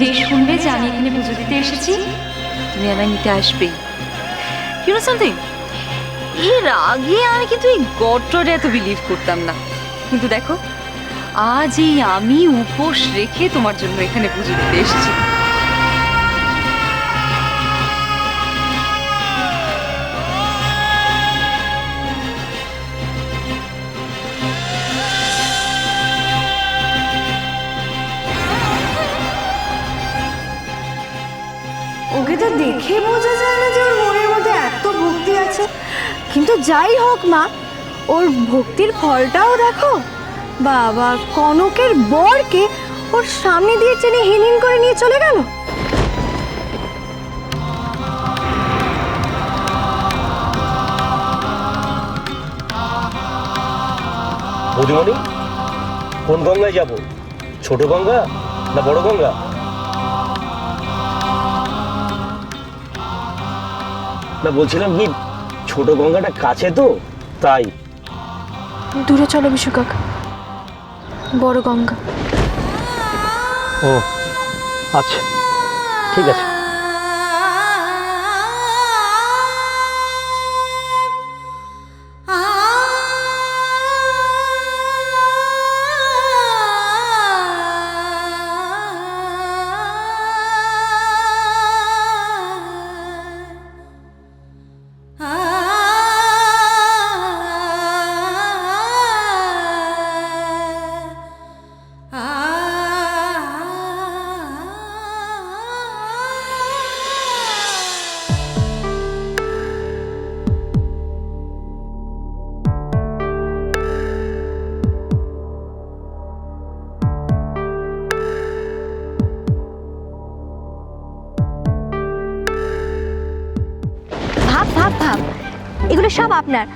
যেই শুনবে যে আমি এখানে পুজো দিতে এসেছি, তুমি আমায় নিতে আসবে। ইউনো সামথিং এর আগে আমি কিন্তু এই গটরে এত বিলিভ করতাম না। কিন্তু দেখো আজ এই আমি উপোস রেখে তোমার জন্য এখানে পুজো দিতে এসেছি। দেখে বোঝা যায় না যে ওর মনের মধ্যে এত ভক্তি আছে। কিন্তু যাই হোক মা, ওর ভক্তির ফলটাও দেখো। বাবা, কনকের বরকে ওর সামনে দিয়ে টেনে হিনহিন করে নিয়ে চলে গেল। বৌদিমণি কোন গঙ্গায় যাব? ছোট গঙ্গা না বড় গঙ্গা? না বলছিলাম কি ছোট গঙ্গাটা কাছে তো তাই। দূরে চলো বিশু কাকা। বড় গঙ্গা। ও আচ্ছা ঠিক আছে। ভাব এগুলো সব আপনার।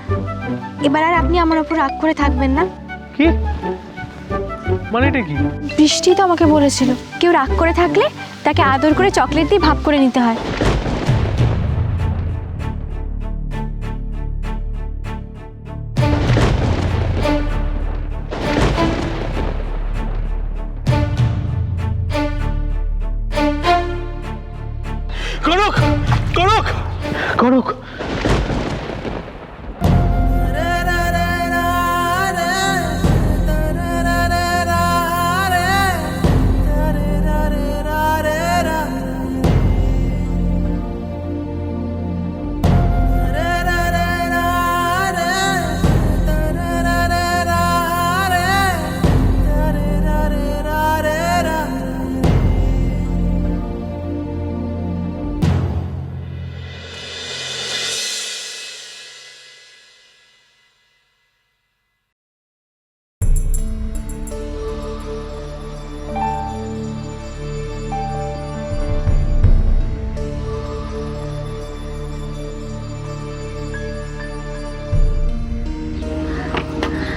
এবার আর আপনি আমার ওপর রাগ করে থাকবেন না। কি? মানে এটা কি? বৃষ্টি তো আমাকে বলেছিল কেউ রাগ করে থাকলে তাকে আদর করে চকলেট দিয়ে ভাব করে নিতে হয়।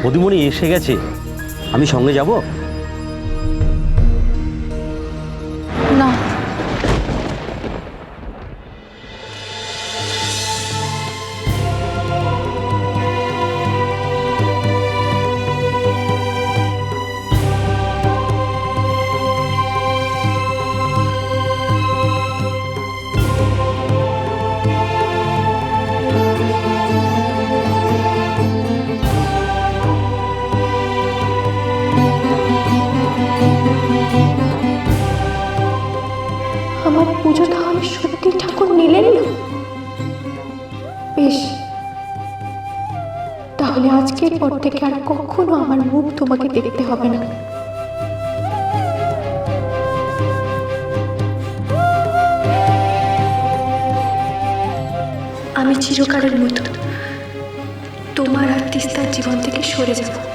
বৌদিমণি এসে গেছে। আমি সঙ্গে যাব? তাহলে আজকের পর থেকে আর কখনো আমার মুখ তোমাকে দেখতে হবে না। আমি চিরকালের মতো তোমার আর তিস্তার জীবন থেকে সরে যাব।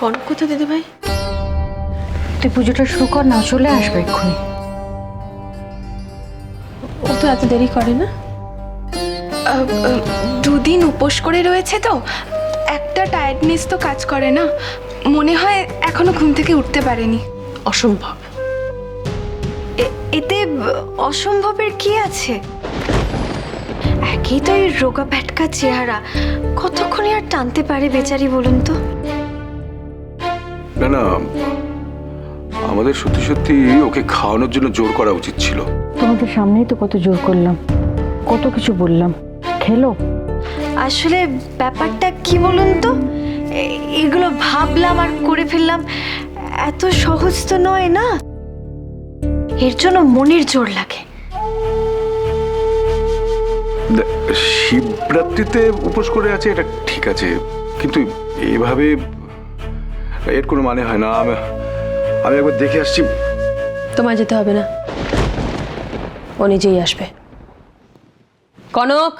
কনক কোথায় দিদি ভাই? তুই পুজোটা শুরু কর না চলে আসবে এক্ষুনি। ও তো এত দেরি করে না। দুদিন উপোস করে রয়েছে তো একটা টায়ার্ডনেস তো কাজ করে না। মনে হয় এখনও ঘুম থেকে উঠতে পারেনি। অসম্ভব। এ- এতে অসম্ভবের কি আছে? একই তো এই রোগা ব্যাটকা চেহারা। কতক্ষণে আর টানতে পারে বেচারি বলুন তো? না না। আমাদের সত্যি সত্যি ওকে খাওয়ানোর জন্য জোর করা উচিত ছিল। তোমাদের সামনেই তো কত জোর করলাম। কত কিছু বললাম। খেলো। আসলে ব্যাপারটা কি বলুন তো? এগুলো ভাবলাম আর করে ফেললাম। এত সহজ তো নয় না? এর জন্য মনের জোর লাগে। শিবরাত্রিতে উপোস করে আছে এটা ঠিক আছে। কিন্তু এইভাবে এর কোনো মানে হয় না আমি আমি একবার দেখে আসছি। তোমার যেতে হবে না। ও নিজেই আসবে। কনক!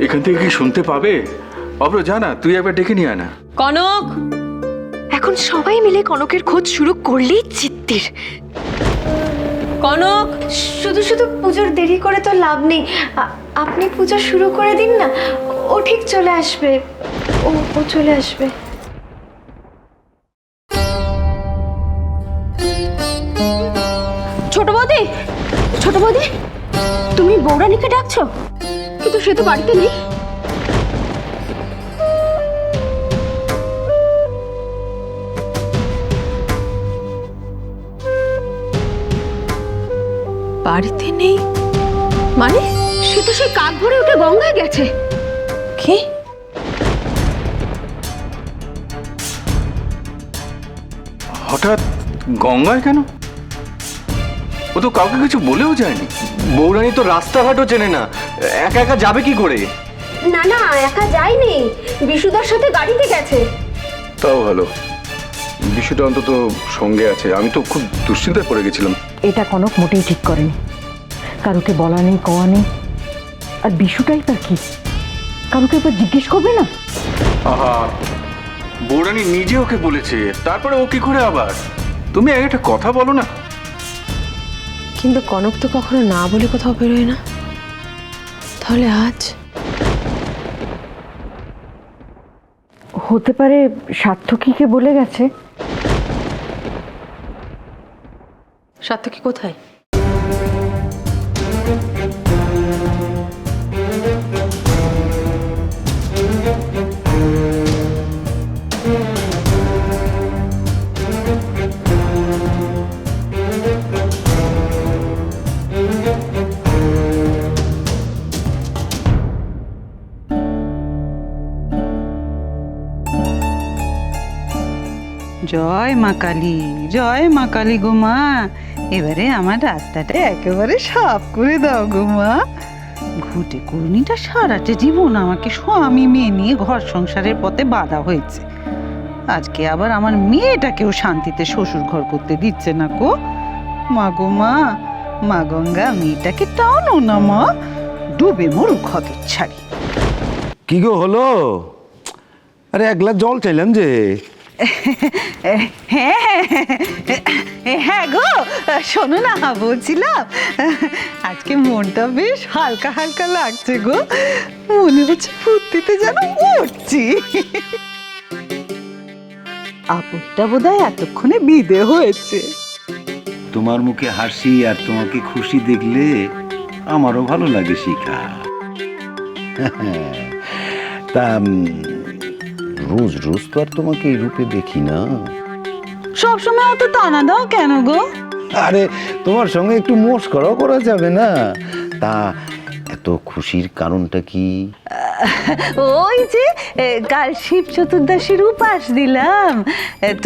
এখান থেকে কি শুনতে পাবে? অব্র জানা তুই একবার ডেকে নিয়ে আয় না। কনক! এখন সবাই মিলে কনকের খোঁজ শুরু করলেই চিত্তির কনক! শুধু শুধু পুজোর দেরি করে তো লাভ নেই। আ- আপনি পুজো শুরু করে দিন না ও ঠিক চলে আসবে। ও ও চলে আসবে। বৌরানীকে ডাকছো? কিন্তু সে তো বাড়িতে নেই। বাড়িতে নেই? মানে? সে তো সেই কাক ভরে উঠে গঙ্গায় গেছে। কি? হঠাৎ গঙ্গায় কেন? ও তো কাউকে কিছু বলেও যায়নি। বৌরানী তো রাস্তাঘাটও চেনে না। একা একা যাবে কি করে? না না একা যায়নি। বিশুদার সাথে গাড়িতে গেছে। তাও ভালো। বিশুটা অন্তত সঙ্গে আছে। আমি তো খুব দুশ্চিন্তায় পড়ে গেছিলাম। এটা কনক মোটেই ঠিক করেনি। কারোকে বলা নেই কওয়া নেই। আর বিশুটাই বা কি? কারোকে একবার জিজ্ঞেস করবে না? আহা বৌরানী নিজে ওকে বলেছে। তারপরে ও কি করে আবার? তুমি একটা কথা বলো না। কিন্তু কনক তো কখনো না বলে কোথাও বেরোয় না। তাহলে আজ? হতে পারে সার্থকীকে বলে গেছে। সার্থকী কোথায়? জয় মা কালী, জয় মা কালী গো মা। এবারে আমার রাস্তাটা একেবারে সাফ করে দাও গো মা। ঘুটে করুনিটা সারাটা জীবন আমাকে স্বামী মেয়ে নিয়ে ঘর সংসারের পথে বাধা হয়েছে। আজকে আবার আমার মেয়েটাকেও শান্তিতে শ্বশুর ঘর করতে দিচ্ছে না কো মা গো মা মা গঙ্গা, মেয়েটাকে টানো না মা। ডুবে মরুক হত ছাড়ি। কি গো হলো? আরে এক গ্লাস জল চাইলাম যে। হ্যাঁ হ্যাঁ গো শোনো না বলছিলাম। আজকে মনটা বেশ হালকা হালকা লাগছে গো। মনে হচ্ছে ফুর্তিতে যেন উঠছি। আপদটা বোধ হয় এতক্ষণে বিদে হয়েছে। তোমার মুখে হাসি আর তোমাকে খুশি দেখলে আমারও ভালো লাগে শিখা। তা উম, রোজ রোজ তো আর তোমাকে এই রূপে দেখি না। সবসময় অত টানা দাও কেন গো? আরে তোমার সঙ্গে একটু মস্করাও করা যাবে না। তা এত খুশির কারণটা কি? ওই যে কাল শিব চতুর্দশীর উপাস দিলাম।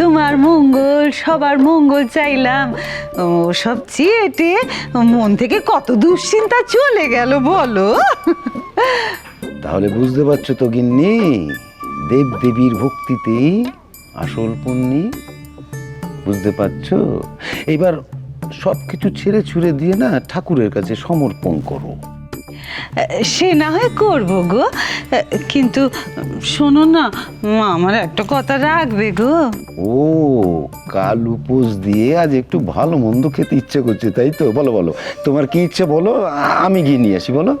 তোমার মঙ্গল সবার মঙ্গল চাইলাম। ও সব চেয়েটে মন থেকে কত দুশ্চিন্তা চলে গেল বলো। তাহলে বুঝতে পারছ তো গিন্নি? দেব দেবীর ভক্তিতেই আসল পুণ্যি। বুঝতে পারছ? এবার সব কিছু ছেড়ে ছুড়ে দিয়ে না ঠাকুরের কাছে সমর্পণ করো। সে না হয় করব গো। কিন্তু শোনো না মা আমার একটা কথা রাখবে গো। ও কাল উপোস দিয়ে আজ একটু ভালো মন্দ খেতে ইচ্ছে করছে তাই তো? বলো বলো। তোমার কি ইচ্ছে বলো? আমি গিয়ে নিয়ে আসি বলো।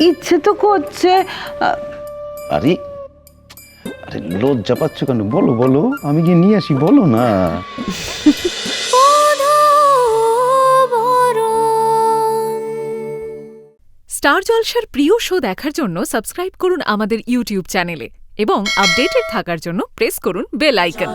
ইচ্ছে তো করছে। আরে আরে লজ্জা পাচ্ছ কেন? বলো বলো আমি গিয়ে নিয়ে আসি বলো না। স্টার জলসার প্রিয় শো দেখার জন্য সাবস্ক্রাইব করুন আমাদের ইউটিউব চ্যানেলে এবং আপডেটেড থাকার জন্য প্রেস করুন বেল আইকন।